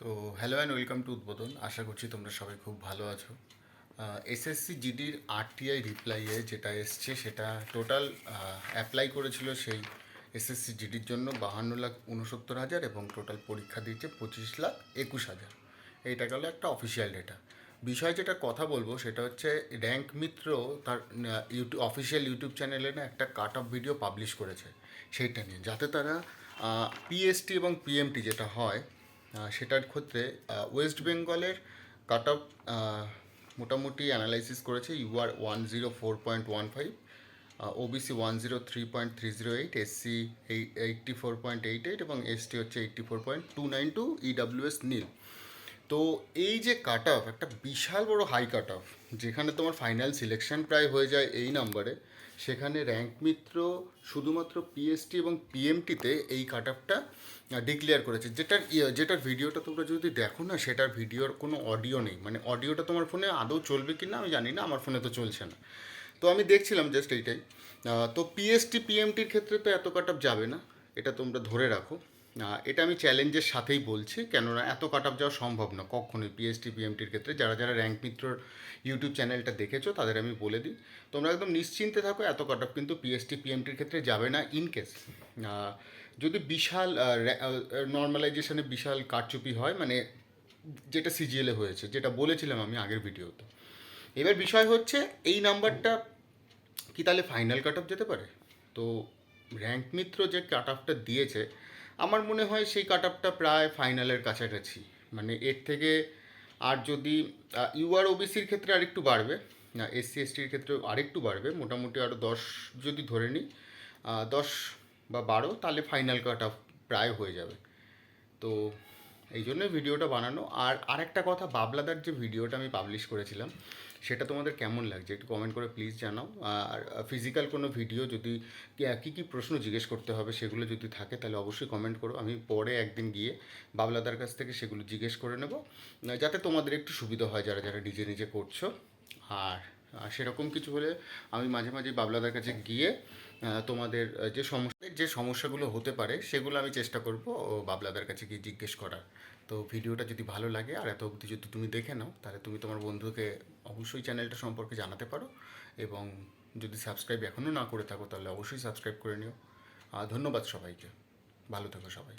তো hello and welcome to উদ্বোধন। আশা করছি তোমরা সবাই খুব ভালো আছো। এসএসসি জিডির আরটিআই রিপ্লাইয়ে যেটা এসছে, সেটা টোটাল অ্যাপ্লাই করেছিল সেই এসএসসি জিডির জন্য বাহান্ন লাখ উনসত্তর হাজার এবং টোটাল পরীক্ষা দিয়েছে পঁচিশ লাখ একুশ হাজার। এইটা গেল একটা অফিসিয়াল ডেটা বিষয় যেটা কথা বলব, সেটা হচ্ছে র্যাঙ্ক মিত্র তার ইউটিউব অফিসিয়াল ইউটিউব চ্যানেলে না একটা কাট অফ ভিডিও পাবলিশ করেছে। সেইটা নিয়ে। যাতে তারা পিএসটি এবং পিএমটি যেটা হয় সেটার ক্ষেত্রে ওয়েস্ট বেঙ্গলের কাট অফ মোটামুটি অ্যানালাইসিস করেছে UR one zero four point one five OBC one zero three point three zero eight SC eighty four point eight eight এবং এসটি হচ্ছে eighty four point two nine two EWS nil তো এই যে cut off একটা বিশাল বড় high cut off যেখানে তোমার final selection প্রায় হয়ে যায় এই নাম্বারে সেখানে র্যাঙ্ক মিত্র শুধুমাত্র পিএসটি এবং পিএমটিতে এই কাট অফটা ডিক্লেয়ার করেছে। যেটার, ইয়ে- যেটার ভিডিওটা তোমরা যদি দেখো না, সেটার ভিডিওর কোনো অডিও নেই। মানে অডিওটা তোমার ফোনে আদৌ চলবে কি না আমি জানি না, আমার ফোনে তো চলছে না। তো আমি দেখছিলাম জাস্ট এইটাই। তো পিএসটি পিএমটির ক্ষেত্রে তো এত কাট অফ যাবে না, এটা তোমরা ধরে রাখো। এটা আমি চ্যালেঞ্জের সাথেই বলছি, কেননা এত কাট অফ যাওয়া সম্ভব না। কখনোই পিএসটি পিএমটির ক্ষেত্রে যারা যারা র্যাঙ্ক মিত্রর ইউটিউব চ্যানেলটা দেখেছ, তাদের আমি বলে দিই, তোমরা একদম নিশ্চিন্তে থাকো, এত কাট অফ কিন্তু পিএসটি পিএমটির ক্ষেত্রে যাবে না ইন কেস যদি বিশাল নর্মালাইজেশনে বিশাল কারচুপি হয় মানে যেটা সিজিএলে হয়েছে, যেটা বলেছিলাম আমি আগের ভিডিওতে। এবার বিষয় হচ্ছে, এই নাম্বারটা কি তাহলে ফাইনাল কাট অফ যেতে পারে? তো র্যাঙ্ক মিত্র যে কাট অফটা দিয়েছে আমার মনে হয় সেই কাট আপটা প্রায় ফাইনালের কাছাকাছি। মানে এর থেকে আর যদি ইউআর ওবিসির ক্ষেত্রে আরেকটু বাড়বে, না এসসি এসটির ক্ষেত্রে আরেকটু বাড়বে, মোটামুটি আরও দশ যদি ধরে নিই দশ বা বারো, তাহলে ফাইনাল কাট অফ প্রায় হয়ে যাবে। তো এই জন্য ভিডিওটা বানানো। আর আরেকটা কথা, বাবলাদার যে ভিডিওটা আমি পাবলিশ করেছিলাম, সেটা তোমাদের কেমন লাগছে? একটু কমেন্ট করে প্লিজ জানাও। আর ফিজিক্যাল কোনো ভিডিও যদি, কী কী প্রশ্ন জিজ্ঞেস করতে হবে সেগুলো যদি থাকে, তাহলে অবশ্যই কমেন্ট করো। আমি পরে একদিন গিয়ে বাবলাদার কাছ থেকে সেগুলো জিজ্ঞেস করে নেব। যাতে তোমাদের একটু সুবিধা হয় যারা যারা নিজে নিজে করছ। আর সেরকম কিছু হলে আমি মাঝে মাঝে বাবলাদার কাছে গিয়ে তোমাদের যে সমস্যা যে সমস্যাগুলো হতে পারে, সেগুলো আমি চেষ্টা করব বাবলাদার কাছে গিয়ে জিজ্ঞেস করার। তো ভিডিওটা যদি ভালো লাগে, আর এত অবধি যদি তুমি দেখে নাও, তাহলে তুমি তোমার বন্ধুকে অবশ্যই চ্যানেলটা সম্পর্কে জানাতে পারো এবং যদি সাবস্ক্রাইব এখনও না করে থাকো, তাহলে অবশ্যই সাবস্ক্রাইব করে নিও। ধন্যবাদ সবাইকে। ভালো থাকো সবাই।